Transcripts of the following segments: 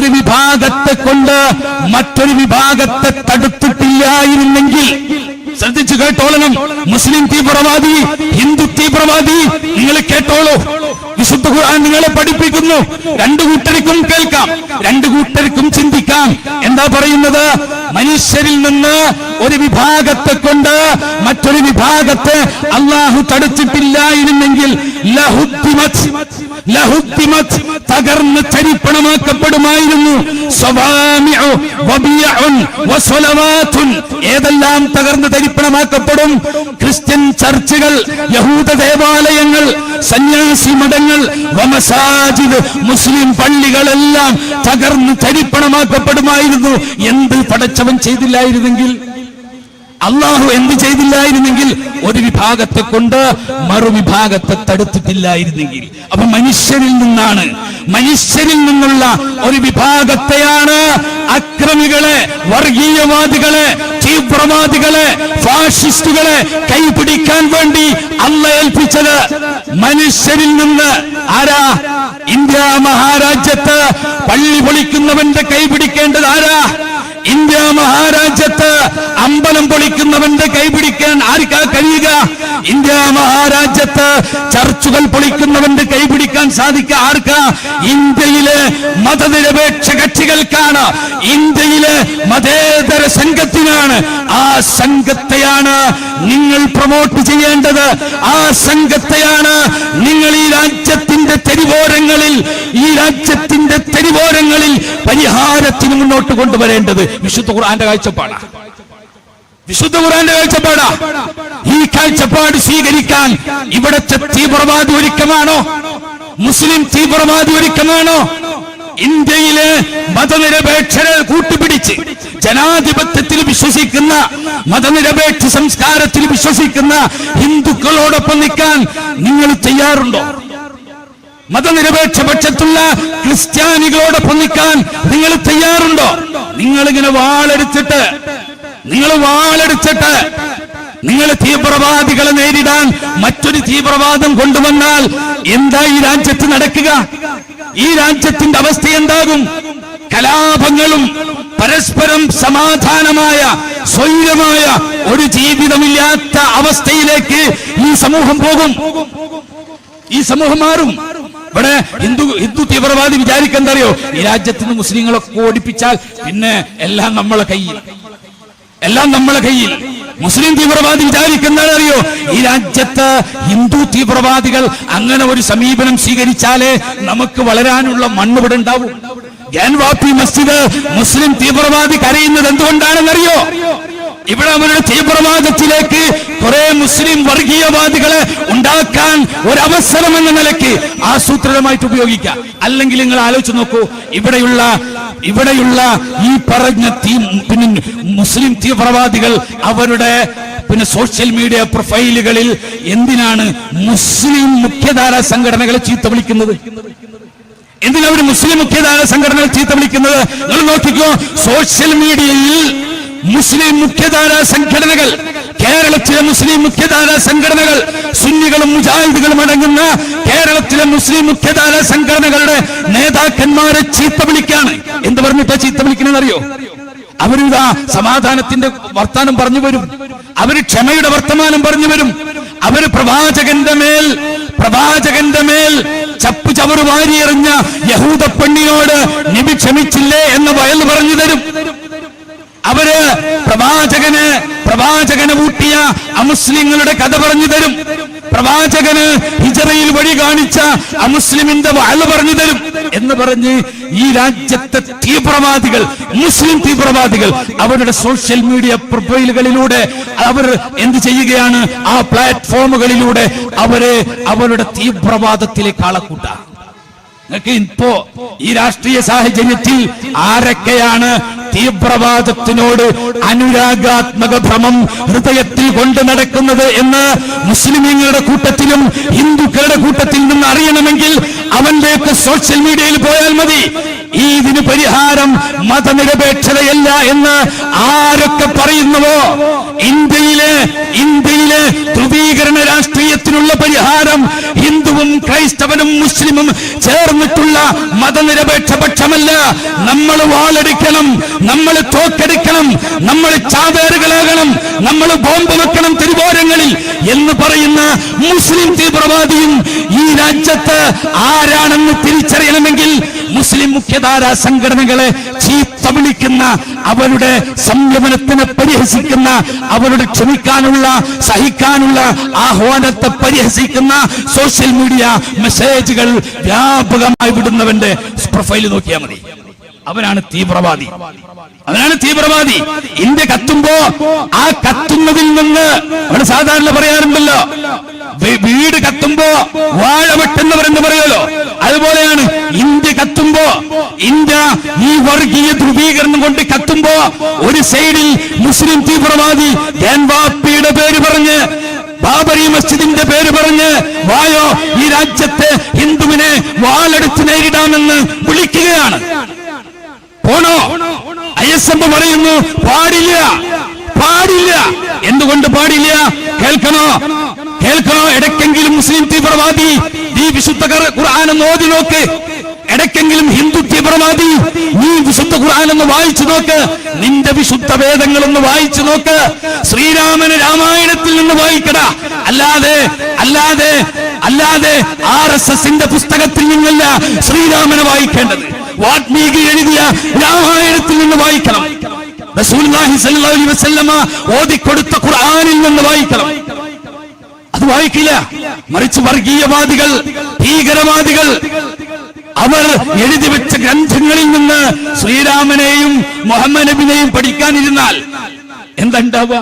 ഒരു വിഭാഗത്തെ കൊണ്ട് മറ്റൊരു വിഭാഗത്തെ തടുത്തിട്ടില്ലായിരുന്നെങ്കിൽ ശ്രദ്ധിച്ചു കേട്ടോളണം. മുസ്ലിം തീവ്രവാദി ഹിന്ദു തീവ്രവാദി നിങ്ങൾ കേട്ടോളൂ. വിശുദ്ധ ഖുർആൻ നിങ്ങളെ പഠിപ്പിക്കുന്നു. രണ്ടു കൂട്ടർക്കും കേൾക്കാം. രണ്ടു കൂട്ടർക്കും ചിന്തിക്കാം. എന്താ പറയുന്നത്? മനുഷ്യരിൽ നിന്ന് ഒരു വിഭാഗത്തെ കൊണ്ട് മറ്റൊരു വിഭാഗത്തെ അള്ളാഹു തടുത്തിട്ടില്ലായിരുന്നെങ്കിൽ തകർന്ന് ചരിപ്പണമാക്കപ്പെടുമായിരുന്നു. ഏതെല്ലാം തകർന്ന് തരിപ്പണമാക്കപ്പെടും ക്രിസ്ത്യൻ ചർച്ചുകൾ യഹൂദ ദേവാലയങ്ങൾ സന്യാസി മഠങ്ങൾ വമസാജിദ് മുസ്ലിം പള്ളികളെല്ലാം തകർന്ന് തരിപ്പണമാക്കപ്പെടുമായിരുന്നു എന്ത് പടച്ചവൻ ചെയ്തില്ലായിരുന്നെങ്കിൽ? അള്ളാഹു എന്ത് ചെയ്തില്ലായിരുന്നെങ്കിൽ ഒരു വിഭാഗത്തെ കൊണ്ട് മറുവിഭാഗത്തെ തടുത്തിട്ടില്ലായിരുന്നെങ്കിൽ. അപ്പൊ മനുഷ്യരിൽ നിന്നാണ് മനുഷ്യരിൽ നിന്നുള്ള ഒരു വിഭാഗത്തെയാണ് അക്രമികളെ വർഗീയവാദികളെ തീവ്രവാദികളെ ഫാഷിസ്റ്റുകളെ കൈപിടിക്കാൻ വേണ്ടി അല്ല ഏൽപ്പിച്ചത് മനുഷ്യരിൽ നിന്ന്. ആരാ? ഇന്ത്യ മഹാരാജ്യത്ത് പള്ളി പൊളിക്കുന്നവന്റെ കൈപിടിക്കേണ്ടത് ആരാ? ഇന്ത്യ മഹാരാജ്യത്ത് അമ്പലം പൊളിക്കുന്നവന്റെ കൈപിടിക്കാൻ ആർക്കാ കഴിയുക? ഇന്ത്യ മഹാരാജ്യത്ത് ചർച്ചുകൾ പൊളിക്കുന്നവന്റെ കൈപിടിക്കാൻ സാധിക്കുക ആർക്കാ? ഇന്ത്യയിലെ മതനിരപേക്ഷ കക്ഷികൾക്കാണ്. ഇന്ത്യയിലെ മതേതര സംഘത്തിനാണ്. ആ സംഘത്തെയാണ് നിങ്ങൾ പ്രൊമോട്ട് ചെയ്യേണ്ടത്. ആ സംഘത്തെയാണ് നിങ്ങൾ ഈ രാജ്യത്തിന്റെ തെരുവോരങ്ങളിൽ ഈ രാജ്യത്തിന്റെ തെരുവോരങ്ങളിൽ പരിഹാരത്തിന് മുന്നോട്ട് കൊണ്ടുവരേണ്ടത്. വിശുദ്ധ ഖുർആന്റെ കാഴ്ചപ്പാടാ. വിശുദ്ധ ഖുർആന്റെ കാഴ്ചപ്പാടാ. ഈ കാഴ്ചപ്പാട് സ്വീകരിക്കാൻ ഇവിടത്തെ തീവ്രവാദി ഒരുക്കമാണോ? മുസ്ലിം തീവ്രവാദി ഒരുക്കമാണോ? ഇന്ത്യയിലെ മതനിരപേക്ഷരെ കൂട്ടുപിടിച്ച് ജനാധിപത്യത്തിൽ വിശ്വസിക്കുന്ന മതനിരപേക്ഷ സംസ്കാരത്തിൽ വിശ്വസിക്കുന്ന ഹിന്ദുക്കളോടൊപ്പം നിൽക്കാൻ നിങ്ങൾ തയ്യാറുണ്ടോ? മതനിരപേക്ഷ പക്ഷത്തുള്ള ക്രിസ്ത്യാനികളോടൊപ്പം നിൽക്കാൻ നിങ്ങൾ തയ്യാറുണ്ടോ? നിങ്ങളിങ്ങനെ വാളെടുത്തിട്ട് നിങ്ങൾ വാളെടുത്തിട്ട് നിങ്ങൾ തീവ്രവാദികളെ നേരിടാൻ മറ്റൊരു തീവ്രവാദം കൊണ്ടുവന്നാൽ എന്താ ഈ രാജ്യത്ത് നടക്കുക? ഈ രാജ്യത്തിന്റെ അവസ്ഥ എന്താകും? കലാപങ്ങളും പരസ്പരം സമാധാനമായ സ്വൈരമായ ഒരു ജീവിതമില്ലാത്ത അവസ്ഥയിലേക്ക് ഈ സമൂഹം പോകും. ഈ സമൂഹം മാറും. ഇവിടെ ഹിന്ദു ഹിന്ദു തീവ്രവാദി വിചാരിക്കെന്തറിയോ? ഈ രാജ്യത്ത് നിന്ന് മുസ്ലിങ്ങളൊക്കെ ഓടിപ്പിച്ചാൽ പിന്നെ എല്ലാം നമ്മളെ കയ്യിൽ. എല്ലാം നമ്മളെ കയ്യിൽ. മുസ്ലിം തീവ്രവാദി വിചാരിക്കുന്നത് അറിയോ ഈ രാജ്യത്ത് ഹിന്ദു തീവ്രവാദികൾ അങ്ങനെ ഒരു സമീപനം സ്വീകരിച്ചാലേ നമുക്ക് വളരാനുള്ള മണ്ണ് ഇവിടെ ഉണ്ടാവും ഗ്യാൻവാപ്പി മസ്ജിദ് മുസ്ലിം തീവ്രവാദി കരയുന്നത് എന്തുകൊണ്ടാണെന്നറിയോ? ഇവിടെ അവരുടെ തീവ്രവാദത്തിലേക്ക് കുറെ മുസ്ലിം വർഗീയവാദികളെ ഉണ്ടാക്കാൻ ഒരവസരം എന്ന നിലയ്ക്ക് ആസൂത്രിതമായിട്ട് ഉപയോഗിക്കാം. അല്ലെങ്കിൽ നിങ്ങൾ ആലോചിച്ച് നോക്കൂ ഇവിടെയുള്ള ഇവിടെയുള്ള ഈ പറഞ്ഞ തീ പിന്നെ മുസ്ലിം തീവ്രവാദികൾ അവരുടെ പിന്നെ സോഷ്യൽ മീഡിയ പ്രൊഫൈലുകളിൽ എന്തിനാണ് മുസ്ലിം മുഖ്യധാര സംഘടനകളെ ചീത്ത വിളിക്കുന്നത്? എന്തിനാണ് അവർ മുസ്ലിം മുഖ്യധാര സംഘടനകൾ ചീത്ത വിളിക്കുന്നത്? നിങ്ങൾ നോക്കിക്കോ സോഷ്യൽ മീഡിയയിൽ മുസ്ലിം മുഖ്യധാര സംഘടനകൾ കേരളത്തിലെ മുസ്ലിം മുഖ്യധാര സംഘടനകൾ സുന്നികളും മുജാഹിദുകളും അടങ്ങുന്ന കേരളത്തിലെ മുസ്ലിം മുഖ്യധാര സംഘടനകളുടെ നേതാക്കന്മാരെ ചീത്ത വിളിക്കാണ്. എന്ത് പറഞ്ഞിട്ടാ ചീത്ത വിളിക്കണമെന്ന് അറിയോ അവരിതാ സമാധാനത്തിന്റെ വർത്തമാനം പറഞ്ഞു വരും. അവർ ക്ഷമയുടെ വർത്തമാനം പറഞ്ഞു വരും. അവർ പ്രവാചകന്റെ മേൽ പ്രവാചകന്റെ മേൽ ചപ്പു ചവറ് വാരിയെറിഞ്ഞ യഹൂദ പെണ്ണിനോട് നിബി ക്ഷമിച്ചില്ലേ എന്ന് വയൽ പറഞ്ഞു തരും. അവർ പ്രവാചകന് പ്രവാചകന് ഊട്ടിയ അമുസ്ലിങ്ങളുടെ കഥ പറഞ്ഞു തരും. പ്രവാചകന് ഹിജറയിൽ വഴി കാണിച്ച അമുസ്ലിമിന്റെ വാഴ പറഞ്ഞു തരും. എന്ന് പറഞ്ഞ് ഈ രാജ്യത്തെ തീവ്രവാദികൾ മുസ്ലിം തീവ്രവാദികൾ അവരുടെ സോഷ്യൽ മീഡിയ പ്രൊഫൈലുകളിലൂടെ അവർ എന്ത് ചെയ്യുകയാണ്? ആ പ്ലാറ്റ്ഫോമുകളിലൂടെ അവരെ അവരുടെ തീവ്രവാദത്തിലേക്ക് ആളക്കൂട്ടാം ഇപ്പോ ഈ രാഷ്ട്രീയ സാഹചര്യത്തിൽ ആരൊക്കെയാണ് തീവ്രവാദത്തിനോട് അനുരാഗാത്മക ഭ്രമം ഹൃദയത്തിൽ കൊണ്ട് നടക്കുന്നത് എന്ന് മുസ്ലിമീങ്ങളുടെ കൂട്ടത്തിലും ഹിന്ദുക്കളുടെ കൂട്ടത്തിൽ നിന്ന് അറിയണമെങ്കിൽ അവന്റെയൊക്കെ സോഷ്യൽ മീഡിയയിൽ പോയാൽ മതി. ഇതിന് പരിഹാരം മതനിരപേക്ഷതയല്ല എന്ന് ആരൊക്കെ പറയുന്നുവോ? ഇന്ത്യയിലെ ഇന്ത്യയിലെ ധ്രുവീകരണ രാഷ്ട്രീയത്തിനുള്ള പരിഹാരം ഹിന്ദുവും ക്രൈസ്തവനും മുസ്ലിമും ചേർന്നിട്ടുള്ള മതനിരപേക്ഷ പക്ഷമല്ല. നമ്മൾ വാളെടുക്കണം നമ്മൾ തോക്കെടുക്കണം നമ്മൾ ചാവേറുകളാകണം നമ്മൾ ബോംബ് വെക്കണം തിരുവോരങ്ങളിൽ എന്ന് പറയുന്ന മുസ്ലിം തീവ്രവാദിയും ഈ രാജ്യത്ത് ആരാണെന്ന് തിരിച്ചറിയണമെങ്കിൽ മുസ്ലിം മുഖ്യധാര സംഘടനകളെ ചീത്ത വിളിക്കുന്ന അവരുടെ സംയമനത്തിനെ പരിഹസിക്കുന്ന അവരുടെ ക്ഷമിക്കാനുള്ള സഹിക്കാനുള്ള ആഹ്വാനത്തെ പരിഹസിക്കുന്ന സോഷ്യൽ മീഡിയ മെസ്സേജുകൾ വ്യാപകമായി വിടുന്നവന്റെ പ്രൊഫൈൽ നോക്കിയാൽ മതി. അവനാണ് തീവ്രവാദി. അവനാണ് തീവ്രവാദി. ഇന്ത്യ കത്തുമ്പോ ആ കത്തുന്നതിൽ നിന്ന് അവിടെ സാധാരണ പറയാറുണ്ടല്ലോ വീട് കത്തുമ്പോ വാഴ വെട്ടുന്നവരെന്ന് പറയുമല്ലോ. അതുപോലെയാണ് ഇന്ത്യ കത്തുമ്പോ ഇന്ത്യ ഈ വർഗീയ ധ്രുവീകരണം കൊണ്ട് കത്തുമ്പോ ഒരു സൈഡിൽ മുസ്ലിം തീവ്രവാദി ധൻവാപ്പിയുടെ പേര് പറഞ്ഞ് ബാബരി മസ്ജിദിന്റെ പേര് പറഞ്ഞ് വായോ ഈ രാജ്യത്തെ ഹിന്ദുവിനെ വാളെടുത്ത് നേരിടാമെന്ന് വിളിക്കുകയാണ്. പോണോ? ഐ എസ് എം പറയുന്നു പാടില്ല പാടില്ല. എന്തുകൊണ്ട് പാടില്ല? കേൾക്കണോ? കേൾക്കണോ? ഇടയ്ക്കെങ്കിലും മുസ്ലിം തീവ്രവാദി ഈ വിശുദ്ധ ഖുർആാനെന്ന് ഓതി നോക്ക്. ഇടയ്ക്കെങ്കിലും ഹിന്ദു തീവ്രവാദി നീ വിശുദ്ധ ഖുർആാനെന്ന് വായിച്ചു നോക്ക്. നിന്റെ വിശുദ്ധ വേദങ്ങളൊന്ന് വായിച്ചു നോക്ക്. ശ്രീരാമന് രാമായണത്തിൽ നിന്ന് വായിക്കട. അല്ലാതെ അല്ലാതെ അല്ലാതെ ആർ എസ് എസിന്റെ പുസ്തകത്തിൽ നിന്നല്ല ശ്രീരാമനെ വായിക്കേണ്ടത്. വാൽമീകി എഴുതിയ രാമായണത്തിൽ നിന്ന് വായിക്കണം. റസൂലുള്ളാഹി സ്വല്ലല്ലാഹു അലൈഹി വസല്ലമ ഓതിക്കൊടുത്ത ഖുർആനിൽ നിന്ന് വായിക്കണം. അത് വായിക്കില്ല. മറിച്ച് വർഗീയവാദികൾ ഭീകരവാദികൾ അവർ എഴുതി വെച്ച ഗ്രന്ഥങ്ങളിൽ നിന്ന് ശ്രീരാമനെയും മുഹമ്മദ് നബിനെയും പഠിക്കാനിരുന്നാൽ എന്താ ഉണ്ടാവുക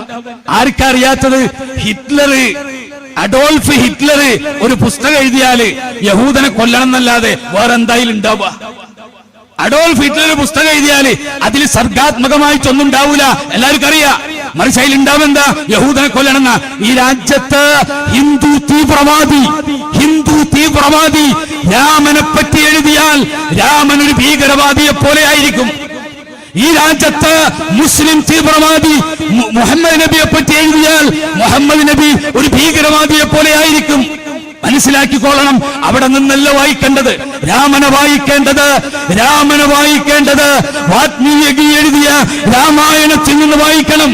ആർക്കറിയാത്തത് ഹിറ്റ്ലർ അഡോൾഫ് ഹിറ്റ്ലർ ഒരു പുസ്തകം എഴുതിയാൽ യഹൂദനെ കൊല്ലണം എന്നല്ലാതെ വേറെന്തായാലും ഉണ്ടാവുക? അഡോൾഫ് ഹിറ്റ്ലർ പുസ്തകം എഴുതിയാൽ അതിൽ സർഗാത്മകമായിട്ടൊന്നും ഉണ്ടാവൂല എല്ലാവർക്കും അറിയാം മനസ്സിൽ ഉണ്ടാവെന്താ യഹൂദനെ കൊല്ലണമെന്ന. ഈ രാജ്യത്ത് ഹിന്ദു തീവ്രവാദി ഹിന്ദു തീവ്രവാദി രാമനെ പറ്റി എഴുതിയാൽ രാമൻ ഒരു ഭീകരവാദിയെ പോലെ ആയിരിക്കും. ഈ രാജ്യത്ത് മുസ്ലിം തീവ്രവാദി മുഹമ്മദ് നബിയെ പറ്റി എഴുതിയാൽ മുഹമ്മദ് നബി ഒരു ഭീകരവാദിയെ പോലെ ആയിരിക്കും. മനസ്സിലാക്കിക്കൊള്ളണം. അവിടെ നിന്നല്ല വായിക്കേണ്ടത്? രാമന വായിക്കേണ്ടത്? രാമന വായിക്കേണ്ടത്. വാത്മീയകി എഴുതിയ രാമായണത്തിൽ നിന്ന് വായിക്കണം.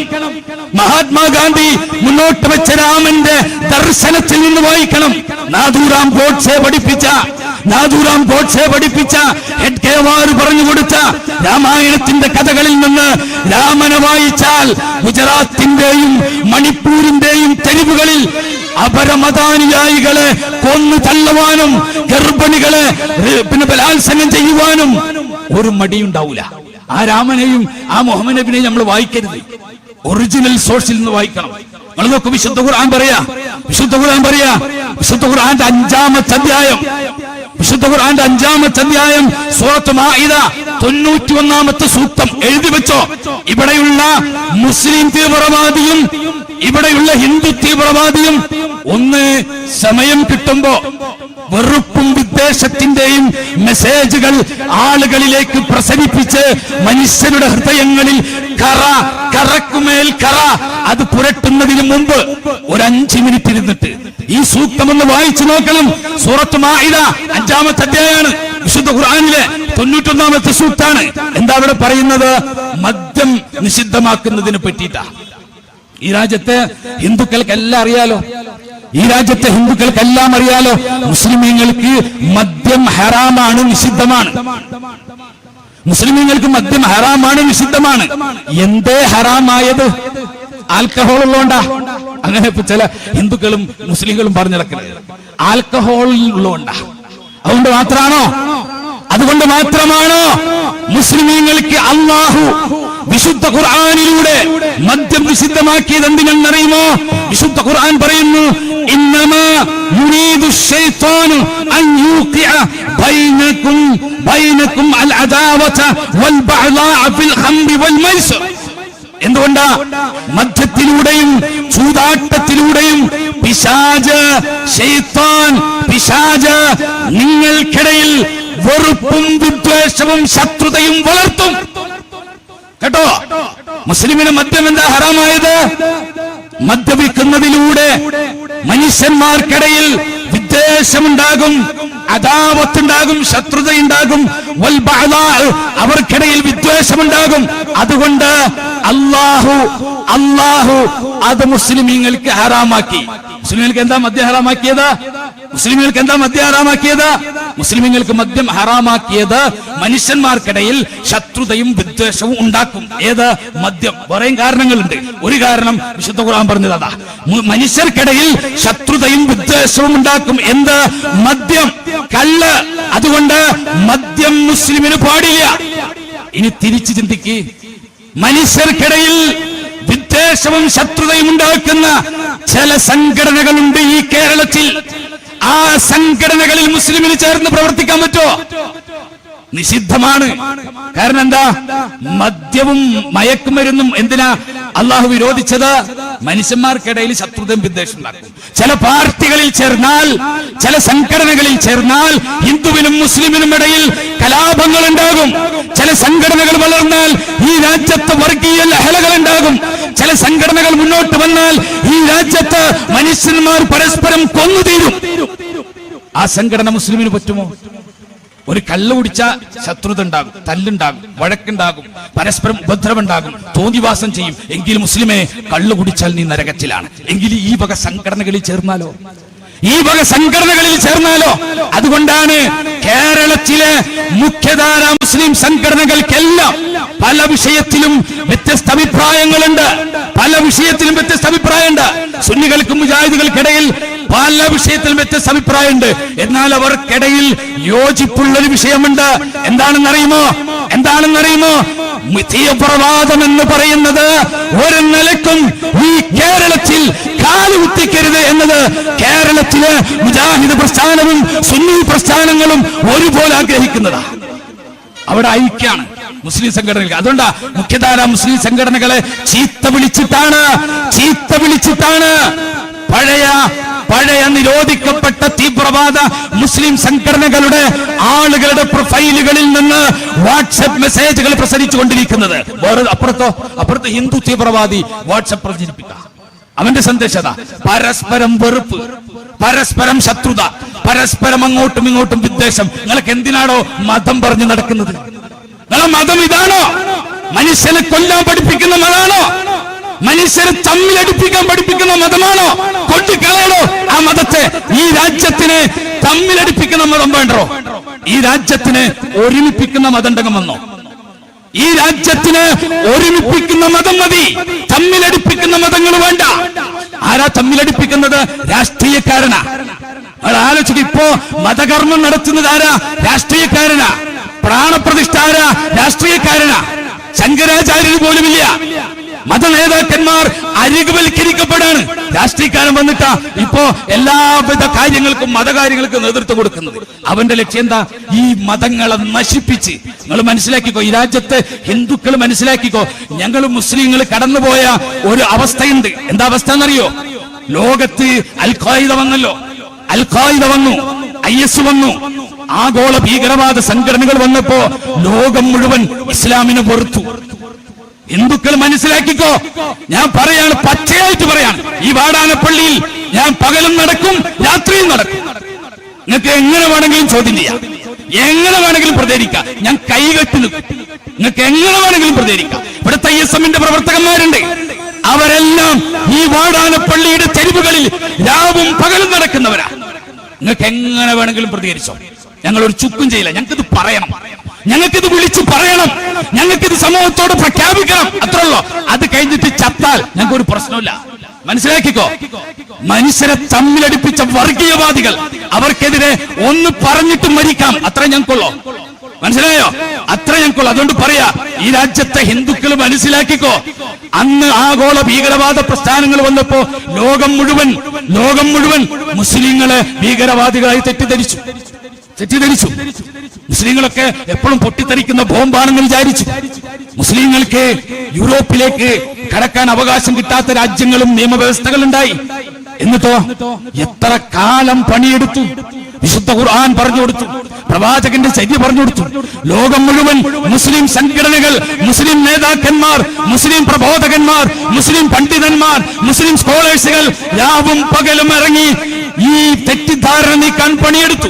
മഹാത്മാഗാന്ധി മുന്നോട്ട് വെച്ച രാമന്റെ ദർശനത്തിൽ നിന്ന് വായിക്കണം. നാഥുറാം ഗോഡ്സെ പഠിപ്പിച്ച നാഥൂറാം ഗോഡ്സെ പഠിപ്പിച്ച ഹെഡ് കേവാർ പറഞ്ഞു കൊടുത്ത രാമായണത്തിന്റെ കഥകളിൽ നിന്ന് രാമനെ വായിച്ചാൽ ഗുജറാത്തിന്റെയും മണിപ്പൂരിന്റെയും തെരുവുകളിൽ അപരമതാനുയായികളെ കൊന്നു തള്ളുവാനും ഗർഭിണികളെ പിന്നെ ബലാത്സംഗം ചെയ്യുവാനും ഒരു മടിയുണ്ടാവൂല. ആ രാമനെയും ആ മുഹമ്മദ് നബിനെയും നമ്മൾ വായിക്കരുത്. ഒറിജിനൽ സോഴ്സിൽ നിന്ന് വായിക്കണം. നമ്മൾ നോക്കും വിശുദ്ധ ഖുർആൻ പറയാ. വിശുദ്ധ ഖുർആൻ പറയാ. വിശുദ്ധ ഖുർആന്റെ അഞ്ചാമത്തെ അധ്യായം. വിശുദ്ധ ഖുർആന്റെ അഞ്ചാമത്തെ അധ്യായം സൂറത്ത് മാഇദ തൊണ്ണൂറ്റി ഒന്നാമത്തെ സൂക്തം എഴുതി വെച്ചോ. ഇവിടെയുള്ള മുസ്ലിം തീവ്രവാദിയും ഇവിടെയുള്ള ഹിന്ദു തീവ്രവാദിയും ഒന്ന് സമയം കിട്ടുമ്പോ വെറുപ്പും വിദ്വേഷത്തിന്റെയും മെസ്സേജുകൾ ആളുകളിലേക്ക് പ്രസരിപ്പിച്ച് മനുഷ്യരുടെ ഹൃദയങ്ങളിൽ കറ കറക്കുമേൽ കറ അത് പുരട്ടുന്നതിന് മുമ്പ് ഒരു അഞ്ച് മിനിറ്റ് ഇരുന്നിട്ട് ഈ സൂക്തം ഒന്ന് വായിച്ചു നോക്കണം. സൂറത്ത് മാഇദ അഞ്ചാമത്തെ അധ്യായമാണ് വിശുദ്ധ ഖുർആനിലെ തൊണ്ണൂറ്റൊന്നാമത്തെ സൂക്താണ്. എന്താ അവിടെ പറയുന്നത്? മദ്യം നിഷിദ്ധമാക്കുന്നതിനെ പറ്റിയിട്ടാ. ഈ രാജ്യത്തെ ഹിന്ദുക്കൾക്ക് എല്ലാം അറിയാലോ. ഈ രാജ്യത്തെ ഹിന്ദുക്കൾക്കെല്ലാം അറിയാലോ മുസ്ലിമീങ്ങൾക്ക് മദ്യം ഹറാമാണ് നിഷിദ്ധമാണ്. മുസ്ലിമീങ്ങൾക്ക് മദ്യം ഹറാമാണ് നിഷിദ്ധമാണ്. എന്തേ ഹറാമായത്? ആൽക്കഹോൾ ഉള്ളതുകൊണ്ടാ അങ്ങനെ ചില ഹിന്ദുക്കളും മുസ്ലിങ്ങളും പറഞ്ഞു നടക്കുന്നത് ആൽക്കഹോൾ ഉള്ളതുകൊണ്ടാ അതുകൊണ്ട് മാത്രമാണോ അതുകൊണ്ട് മാത്രമാണോ? മുസ്ലിമീങ്ങൾക്ക് അള്ളാഹു വിശുദ്ധ ഖുർആാനിലൂടെ മദ്യം നിഷിദ്ധമാക്കിയത് എന്തിനെന്നറിയുമോ വിശുദ്ധ ഖുർആൻ പറയുന്നു ഇന്നമാ എന്തുകൊണ്ടാ? മദ്യത്തിലൂടെയും ചൂതാട്ടത്തിലൂടെയും പിശാജ് ശൈത്താൻ പിശാജ് നിങ്ങൾക്കിടയിൽ വെറുപ്പും വിദ്വേഷവും ശത്രുതയും വളർത്തും. കേട്ടോ? മുസ്ലിമിന് മദ്യം എന്താ ഹറാമായത്? മദ്യപിക്കുന്നതിലൂടെ മനുഷ്യന്മാർക്കിടയിൽ വിദ്വേഷമുണ്ടാകും അതാപത്തുണ്ടാകും ശത്രുതയുണ്ടാകും അവർക്കിടയിൽ വിദ്വേഷമുണ്ടാകും. അതുകൊണ്ട് അള്ളാഹു അള്ളാഹു അത് മുസ്ലിമീങ്ങൾക്ക് ഹറാമാക്കി. മുസ്ലിമീങ്ങൾക്ക് എന്താ മദ്യ ഹറാമാക്കിയത്? മുസ്ലിമീങ്ങൾക്ക് എന്താ മദ്യ ഹറാമാക്കിയത്? മുസ്ലിമീങ്ങൾക്ക് മദ്യം ഹറാമാക്കിയത് മനുഷ്യന്മാർക്കിടയിൽ ശത്രുതയും വിദ്വേഷവും ഉണ്ടാക്കും. ഏത്? മദ്യം. കുറെ കാരണങ്ങളുണ്ട്. ഒരു കാരണം വിശുദ്ധ ഖുർആൻ പറഞ്ഞത്. അതാ മനുഷ്യർക്കിടയിൽ ശത്രുതയും വിദ്വേഷവും ഉണ്ടാക്കും. എന്ത്? മദ്യം. കല്ല് അതുകൊണ്ട് മദ്യം മുസ്ലിമിന് പാടില്ല. ഇനി തിരിച്ചു ചിന്തിക്ക്. മനുഷ്യർക്കിടയിൽ വിദ്വേഷവും ശത്രുതയും ഉണ്ടാക്കുന്ന ചില സംഘടനകളുണ്ട് ഈ കേരളത്തിൽ. ആ സംഘടനകളിൽ മുസ്ലിമിന് ചേർന്ന് പ്രവർത്തിക്കാൻ പറ്റുമോ? നിഷിദ്ധമാണ്. കാരണം എന്താ? മദ്യവും മയക്കുമരുന്നും എന്തിനാ അള്ളാഹു വിരോധിച്ചത്? മനുഷ്യന്മാർക്കിടയിൽ ശത്രുതയും വിദ്വേഷം ഉണ്ടാക്കും. ചില പാർട്ടികളിൽ ചേർന്നാൽ ചില സംഘടനകളിൽ ചേർന്നാൽ ഹിന്ദുവിനും മുസ്ലിമിനും ഇടയിൽ കലാപങ്ങൾ ഉണ്ടാകും ചില സംഘടനകൾ വളർന്നാൽ ഈ രാജ്യത്ത് വർഗീയ ലഹലകൾ ഉണ്ടാകും ചില സംഘടനകൾ മുന്നോട്ട് വന്നാൽ ഈ രാജ്യത്ത് മനുഷ്യന്മാർ പരസ്പരം കൊന്നുതീരും. ആ സംഘടന മുസ്ലിമിന് പറ്റുമോ? ഒരു കള്ളു കുടിച്ച ശത്രുത ഉണ്ടാകും തല്ലുണ്ടാകും വഴക്കുണ്ടാകും പരസ്പരം ഉപദ്രവമുണ്ടാകും തോന്നിവാസം ചെയ്യും. എങ്കിൽ മുസ്ലിമെ കള്ളു കുടിച്ചാൽ നീ നരകത്തിലാണ്. എങ്കിൽ ഈ വക സംഘടനകളിൽ ചേർന്നാലോ? ഈ വക സംഘടനകളിൽ ചേർന്നാലോ? അതുകൊണ്ടാണ് കേരളത്തിലെ മുഖ്യധാര മുസ്ലിം സംഘടനകൾക്കെല്ലാം പല വിഷയത്തിലും വ്യത്യസ്ത അഭിപ്രായങ്ങളുണ്ട്. പല വിഷയത്തിലും വ്യത്യസ്ത അഭിപ്രായമുണ്ട്. സുന്നികൾക്കും മുജാഹിദുകൾക്കിടയിൽ പല വിഷയത്തിലും വ്യത്യസ്ത അഭിപ്രായമുണ്ട്. എന്നാൽ അവർക്കിടയിൽ യോജിപ്പുള്ള ഒരു വിഷയമുണ്ട്. എന്താണെന്നറിയുമോ? എന്താണെന്നറിയുമോ? തീവ്രവാദം എന്ന് പറയുന്നത് ഒരു നിലക്കും ഈ കേരളത്തിൽ കാലുകുത്തിക്കരുത് എന്നത് കേരളത്തിലെ മുജാഹിദ് പ്രസ്ഥാനവും സുന്നി പ്രസ്ഥാനങ്ങളും ഒരുപോലെ ആഗ്രഹിക്കുന്നതാണ്. അവിടെ ഐക്യാണ് മുസ്ലിം സംഘടനകൾ. അതുകൊണ്ടാ മുഖ്യധാര മുസ്ലിം സംഘടനകളെ ചീത്ത വിളിച്ചിട്ടാണ് ചീത്ത വിളിച്ചിട്ടാണ്. പഴയ പഴയ നിരോധിക്കപ്പെട്ട തീവ്രവാദ മുസ്ലിം സംഘടനകളുടെ ആളുകളുടെ പ്രൊഫൈലുകളിൽ നിന്ന് വാട്സപ്പ് മെസ്സേജുകൾ പ്രസരിച്ചുകൊണ്ടിരിക്കുന്നത്. വേറെ അപ്പുറത്തോ അപ്പുറത്ത് ഹിന്ദു തീവ്രവാദി വാട്സപ്പ് പ്രചരിപ്പിക്കുക അവന്റെ സന്ദേശത പരസ്പരം വെറുപ്പ് പരസ്പരം ശത്രുത പരസ്പരം അങ്ങോട്ടും ഇങ്ങോട്ടും വിദ്വേഷം. നിങ്ങൾക്ക് എന്തിനാണോ മതം പറഞ്ഞു നടക്കുന്നത്? നിങ്ങളെ മതം ഇതാണോ? മനുഷ്യനെ കൊല്ലാൻ പഠിപ്പിക്കുന്ന മതാണോ? മനുഷ്യരെ തമ്മിലടിപ്പിക്കാൻ പഠിപ്പിക്കുന്ന മതമാണോ? കൊട്ടിക്കളയണോ? ആ മതത്തെ ഈ രാജ്യത്തിന് തമ്മിലടിപ്പിക്കുന്ന മതം വേണ്ടോ? ഈ രാജ്യത്തിന് ഒരുമിപ്പിക്കുന്ന മതം ഉണ്ടെങ്കിൽ വന്നോ? ഈ രാജ്യത്തിന് ഒരുമിപ്പിക്കുന്ന മതം മതി. തമ്മിലടിപ്പിക്കുന്ന മതങ്ങൾ വേണ്ട. ആരാ തമ്മിലടിപ്പിക്കുന്നത്? രാഷ്ട്രീയക്കാരനാ. ആലോചിക്ക ഇപ്പോ മതകർമ്മം നടത്തുന്നത് ആരാ? രാഷ്ട്രീയക്കാരനാ. പ്രാണപ്രതിഷ്ഠ ആരാ? രാഷ്ട്രീയക്കാരനാ. ശങ്കരാചാര്യന് പോലുമില്ല. മത നേതാക്കന്മാർ അരികുവൽക്കരിക്കപ്പെടാണ്. രാഷ്ട്രീയക്കാരൻ വന്നിട്ടാ ഇപ്പോ എല്ലാവിധ കാര്യങ്ങൾക്കും മതകാര്യങ്ങൾക്കും നേതൃത്വം കൊടുക്കുന്നത്. അവന്റെ ലക്ഷ്യം എന്താ? ഈ മതങ്ങളെ നശിപ്പിച്ച്. നിങ്ങൾ മനസ്സിലാക്കിക്കോ ഈ രാജ്യത്ത് ഹിന്ദുക്കൾ മനസ്സിലാക്കിക്കോ ഞങ്ങൾ മുസ്ലിങ്ങൾ കടന്നുപോയ ഒരു അവസ്ഥയുണ്ട്. എന്താ അവസ്ഥ എന്നറിയോ? ലോകത്ത് അൽ ഖായിദ വന്നല്ലോ. അൽ ഖായിദ വന്നു ഐ എസ് വന്നു. ആഗോള ഭീകരവാദ സംഘടനകൾ വന്നപ്പോ ലോകം മുഴുവൻ ഇസ്ലാമിനെ വെറുത്തു. ഹിന്ദുക്കൾ മനസ്സിലാക്കിക്കോ. ഞാൻ പറയാണ് പച്ചയായിട്ട് പറയാണ്. ഈ വാടാനപ്പള്ളിയിൽ ഞാൻ പകലും നടക്കും രാത്രിയും നടക്കും. നിങ്ങൾക്ക് എങ്ങനെ വേണമെങ്കിലും ചോദ്യം ചെയ്യാം. എങ്ങനെ വേണമെങ്കിലും പ്രതികരിക്കാം. ഞാൻ കൈകെട്ടി നിങ്ങൾക്ക് എങ്ങനെ വേണമെങ്കിലും പ്രതികരിക്കാം. ഇവിടുത്തെ ഐ എസ് എമ്മിന്റെ പ്രവർത്തകന്മാരുണ്ട്. അവരെല്ലാം ഈ വാടാനപ്പള്ളിയുടെ തെരുവുകളിൽ രാവും പകലും നടക്കുന്നവരാ. നിങ്ങൾക്ക് എങ്ങനെ വേണമെങ്കിലും പ്രതികരിച്ചോ. ഞങ്ങൾ ഒരു ചുക്കും ചെയ്യില്ല. ഞങ്ങൾക്കിത് പറയണം. ഞങ്ങൾക്കിത് വിളിച്ചു പറയണം. ഞങ്ങൾക്കിത് സമൂഹത്തോട് പ്രഖ്യാപിക്കണം. അത്രേ അത് കഴിഞ്ഞിട്ട് ചത്താൽ ഞങ്ങൾക്ക് ഒരു പ്രശ്നമില്ല മനസ്സിലാക്കിക്കോ? മനുഷ്യരെ തമ്മിലടിപ്പിച്ച വർഗീയവാദികൾ അവർക്കെതിരെ ഒന്ന് പറഞ്ഞിട്ട് മരിക്കാം. അത്ര ഞങ്ങൾക്കുള്ളോ. മനസ്സിലായോ? അത്ര ഞങ്ങൾക്കുള്ളൂ. അതുകൊണ്ട് പറയാ ഈ രാജ്യത്തെ ഹിന്ദുക്കൾ മനസ്സിലാക്കിക്കോ? അന്ന് ആഗോള ഭീകരവാദ പ്രസ്ഥാനങ്ങൾ വന്നപ്പോ ലോകം മുഴുവൻ ലോകം മുഴുവൻ മുസ്ലിങ്ങളെ ഭീകരവാദികളായി തെറ്റിദ്ധരിച്ചു. തെറ്റിദ്ധരിച്ചു. മുസ്ലിങ്ങളൊക്കെ എപ്പോഴും പൊട്ടിത്തെറിക്കുന്ന ബോംബാണെന്ന് വിചാരിച്ചു. മുസ്ലിങ്ങൾക്ക് യൂറോപ്പിലേക്ക് കടക്കാൻ അവകാശം കിട്ടാത്ത രാജ്യങ്ങളും നിയമവ്യവസ്ഥകളുണ്ടായി. എന്നിട്ടോ എത്ര കാലം പണിയെടുത്തു? വിശുദ്ധ ഖുർആൻ പറഞ്ഞു കൊടുത്തു. പ്രവാചകന്റെ ചര്യ പറഞ്ഞു കൊടുത്തു. ലോകം മുഴുവൻ മുസ്ലിം സംഘടനകൾ മുസ്ലിം നേതാക്കന്മാർ മുസ്ലിം പ്രബോധകന്മാർ മുസ്ലിം പണ്ഡിതന്മാർ മുസ്ലിം സ്കോളേഴ്സുകൾ രാവും പകലും ഇറങ്ങി ഈ തെറ്റിദ്ധാരണ നീക്കാൻ പണിയെടുത്തു.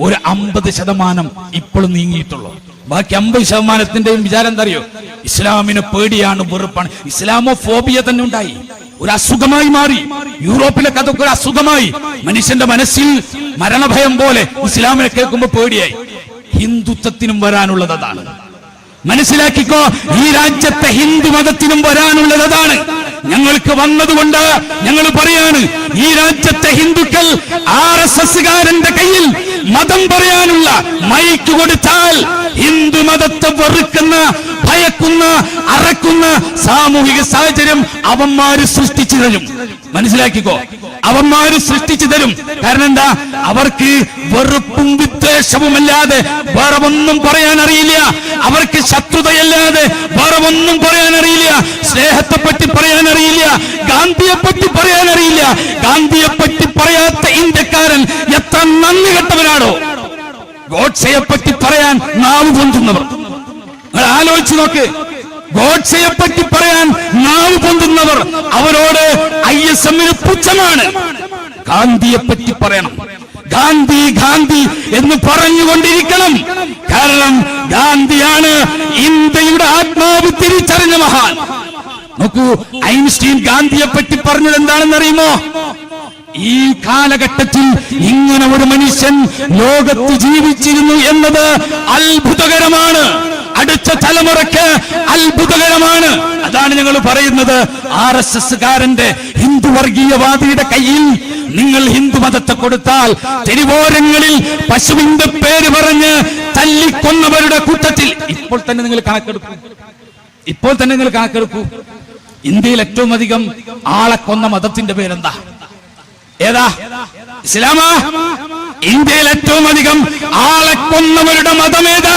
ഒരു അമ്പത് ശതമാനം ഇപ്പോഴും നീങ്ങിയിട്ടുള്ളൂ. ബാക്കി അമ്പത് ശതമാനത്തിന്റെയും വിചാരം എന്തറിയോ? ഇസ്ലാമിന് പേടിയാണ് വെറുപ്പാണ്. ഇസ്ലാമോ ഫോബിയ തന്നെ ഉണ്ടായി. ഒരു അസുഖമായി മാറി. യൂറോപ്പിലൊക്കെ അതൊക്കെ ഒരു അസുഖമായി. മനുഷ്യന്റെ മനസ്സിൽ മരണഭയം പോലെ ഇസ്ലാമിനെ കേൾക്കുമ്പോൾ പേടിയായി. ഹിന്ദുത്വത്തിനും വരാനുള്ളത് അതാണ്. മനസ്സിലാക്കിക്കോ ഈ രാജ്യത്തെ ഹിന്ദു മതത്തിനും വരാനുള്ളത് അതാണ്. ഞങ്ങൾക്ക് വന്നതുകൊണ്ട് ഞങ്ങൾ പറയാണ് ഈ രാജ്യത്തെ ഹിന്ദുക്കൾ ആർ എസ് എസ്കാരന്റെ കയ്യിൽ മതം പറയാനുള്ള മൈക്ക് കൊടുത്താൽ ഹിന്ദു മതത്തെ വെറുക്കുന്ന ഭയക്കുന്ന അറക്കുന്ന സാമൂഹിക സാഹചര്യം അവന്മാര് സൃഷ്ടിച്ചു തരും. മനസ്സിലാക്കിക്കോ? അവന്മാര് സൃഷ്ടിച്ചു തരും. കാരണം എന്താ? അവർക്ക് വെറുപ്പും വിദ്വേഷവുമല്ലാതെ വേറെ ഒന്നും പറയാൻ അറിയില്ല അവർക്ക് ശത്രുതയല്ലാതെ വേറെ ഒന്നും പറയാൻ അറിയില്ല സ്നേഹത്തെ പറ്റി പറയാൻ അറിയില്ല ഗാന്ധിയെ പറ്റി പറയാൻ അറിയില്ല ഗാന്ധിയെ പറ്റി പറയാത്ത ഇന്ത്യക്കാരൻ എത്ര നന്ദി കെട്ടവനാണോ ഗോഡ്സയെ പറ്റി പറയാൻ നാവ് പൊന്തുന്നവർ. നിങ്ങൾ ആലോചിച്ച് നോക്ക്. ഗോഡ്സയെ പറ്റി പറയാൻ നാവ് പൊന്തുന്നവർ അവരോട് ഐ എസ് എമ്മിന് പുച്ഛമാണ്. ഗാന്ധിയെ പറ്റി പറയണം. ഗാന്ധി ഗാന്ധി എന്ന് പറഞ്ഞുകൊണ്ടിരിക്കണം. കാരണം ഗാന്ധിയാണ് ഇന്ത്യയുടെ ആത്മാവ് തിരിച്ചറിഞ്ഞ മഹാൻ. നോക്കൂ ഐൻസ്റ്റീൻ ഗാന്ധിയെ പറ്റി പറഞ്ഞത് എന്താണെന്ന് അറിയുമോ ഈ കാലഘട്ടത്തിൽ ഇങ്ങനെ ഒരു മനുഷ്യൻ ലോകത്ത് ജീവിച്ചിരുന്നു എന്നത് അത്ഭുതകരമാണ്. അടുത്ത തലമുറയ്ക്ക് അത്ഭുതകരമാണ്. അതാണ് ഞങ്ങൾ പറയുന്നത് ആർ എസ് എസ് കാരന്റെ ഹിന്ദു വർഗീയവാദിയുടെ കയ്യിൽ നിങ്ങൾ ഹിന്ദു മതത്തെ കൊടുത്താൽ തെരുവോരങ്ങളിൽ പശുവിന്റെ പേര് പറഞ്ഞ് തല്ലിക്കൊന്നവരുടെ കൂട്ടത്തിൽ ഇപ്പോൾ തന്നെ നിങ്ങൾ കണക്കെടുക്കും. ഇപ്പോൾ തന്നെ നിങ്ങൾ കണക്കെടുക്കൂ. ഇന്ത്യയിൽ ഏറ്റവും അധികം ആളെ കൊന്ന മതത്തിന്റെ പേരെന്താ? ഏതാ? ഇസ്ലാമാ? ഇന്ത്യയിൽ ഏറ്റവും അധികം ആളെ കൊന്നവരുടെ മതമേതാ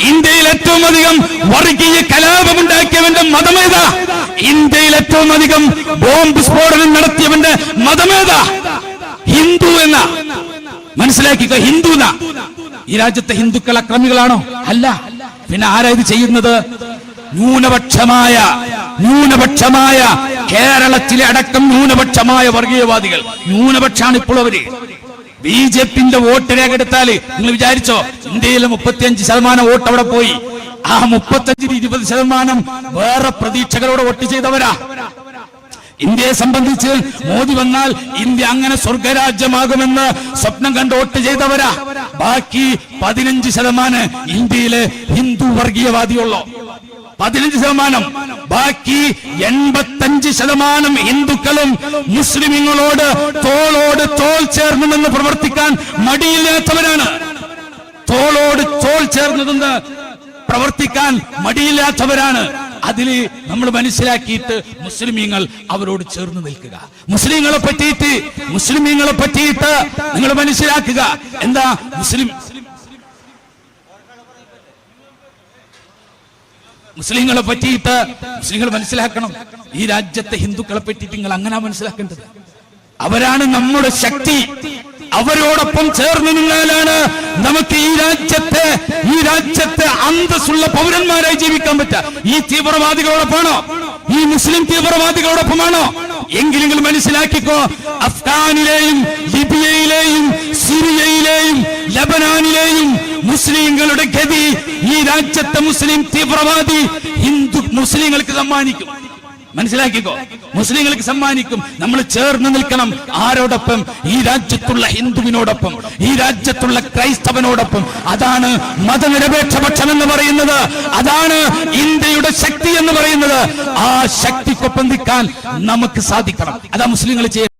ഇന്ത്യയിൽ ഏറ്റവും അധികം വർഗീയ കലാപമുണ്ടാക്കിയവന്റെ മതമേതാ ഇന്ത്യയിൽ ഏറ്റവും അധികം ബോംബ് സ്ഫോടനം നടത്തിയവന്റെ മതമേതാ ഹിന്ദു എന്ന. മനസ്സിലാക്കിക്ക ഹിന്ദു എന്ന. ഈ രാജ്യത്തെ ഹിന്ദുക്കൾ അക്രമികളാണോ? അല്ല. പിന്നെ ആരാ ഇത് ചെയ്യുന്നത്? ന്യൂനപക്ഷമായ ന്യൂനപക്ഷമായ കേരളത്തിലെ അടക്കം ന്യൂനപക്ഷമായ വർഗീയവാദികൾ. ന്യൂനപക്ഷാണ് ഇപ്പോൾ അവർ. ബി ജെ പിന്റെ വോട്ട് രേഖ എടുത്താൽ നിങ്ങൾ വിചാരിച്ചോ ഇന്ത്യയിലെ മുപ്പത്തിയഞ്ച് ശതമാനം വോട്ട് അവിടെ പോയി. ആ മുപ്പത്തഞ്ചിന് ഇരുപത് ശതമാനം വേറെ പ്രതീക്ഷകളോട് വോട്ട് ചെയ്തവരാ. ഇന്ത്യയെ സംബന്ധിച്ച് മോദി വന്നാൽ ഇന്ത്യ അങ്ങനെ സ്വർഗരാജ്യമാകുമെന്ന് സ്വപ്നം കണ്ട് വോട്ട് ചെയ്തവരാ. ബാക്കി പതിനഞ്ച് ശതമാനം ഇന്ത്യയിലെ ഹിന്ദു വർഗീയവാദിയുള്ളൂ. പതിനഞ്ച് ശതമാനം. ബാക്കി എൺപത്തഞ്ച് ശതമാനം ഹിന്ദുക്കളും മുസ്ലിമുകളോട് തോളോട് തോൾ ചേർന്ന് നിന്ന് പ്രവർത്തിക്കാൻ മടിയില്ലാത്തവരാണ്. തോളോട് തോൾ ചേർന്ന് നിന്ന് പ്രവർത്തിക്കാൻ മടിയില്ലാത്തവരാണ്. അതിൽ നമ്മൾ മനസ്സിലാക്കിയിട്ട് മുസ്ലിമീങ്ങൾ അവരോട് ചേർന്ന് നിൽക്കുക. മുസ്ലിങ്ങളെ പറ്റിയിട്ട് മുസ്ലിമീങ്ങളെ പറ്റിയിട്ട് നിങ്ങൾ മനസ്സിലാക്കുക. എന്താ? മുസ്ലിം മുസ്ലിങ്ങളെ പറ്റിയിട്ട് മുസ്ലിങ്ങൾ മനസ്സിലാക്കണം. ഈ രാജ്യത്തെ ഹിന്ദുക്കളെ പറ്റിയിട്ട് നിങ്ങൾ അങ്ങനെ മനസ്സിലാക്കേണ്ടത്. അവരാണ് നമ്മുടെ ശക്തി. അവരോടൊപ്പം ചേർന്ന് നിന്നാലാണ് നമുക്ക് ഈ രാജ്യത്തെ ഈ രാജ്യത്തെ അന്തസ്സുള്ള പൗരന്മാരായി ജീവിക്കാൻ പറ്റുക. ഈ തീവ്രവാദികളോടൊപ്പമാണോ? ഈ മുസ്ലിം തീവ്രവാദികളോടൊപ്പമാണോ? എങ്കിലും മനസ്സിലാക്കിക്കോ അഫ്ഗാനിലെയും ലിബിയയിലെയും സിറിയയിലെയും ലബനാനിലെയും മുസ്ലിങ്ങളുടെ ഗതി ഈ രാജ്യത്തെ മുസ്ലിം തീവ്രവാദി ഹിന്ദു മുസ്ലിങ്ങൾക്ക് സമ്മാനിക്കും. മനസ്സിലാക്കിക്കോ? മുസ്ലിങ്ങൾക്ക് സമ്മാനിക്കും. നമ്മൾ ചേർന്ന് നിൽക്കണം. ആരോടൊപ്പം? ഈ രാജ്യത്തുള്ള ഹിന്ദുവിനോടൊപ്പം. ഈ രാജ്യത്തുള്ള ക്രൈസ്തവനോടൊപ്പം. അതാണ് മതനിരപേക്ഷ പക്ഷം എന്ന് പറയുന്നത്. അതാണ് ഇന്ത്യയുടെ ശക്തി എന്ന് പറയുന്നത്. ആ ശക്തിക്കൊപ്പം നിൽക്കാൻ നമുക്ക് സാധിക്കണം. അതാ മുസ്ലിങ്ങൾ ചെയ്യുന്നത്.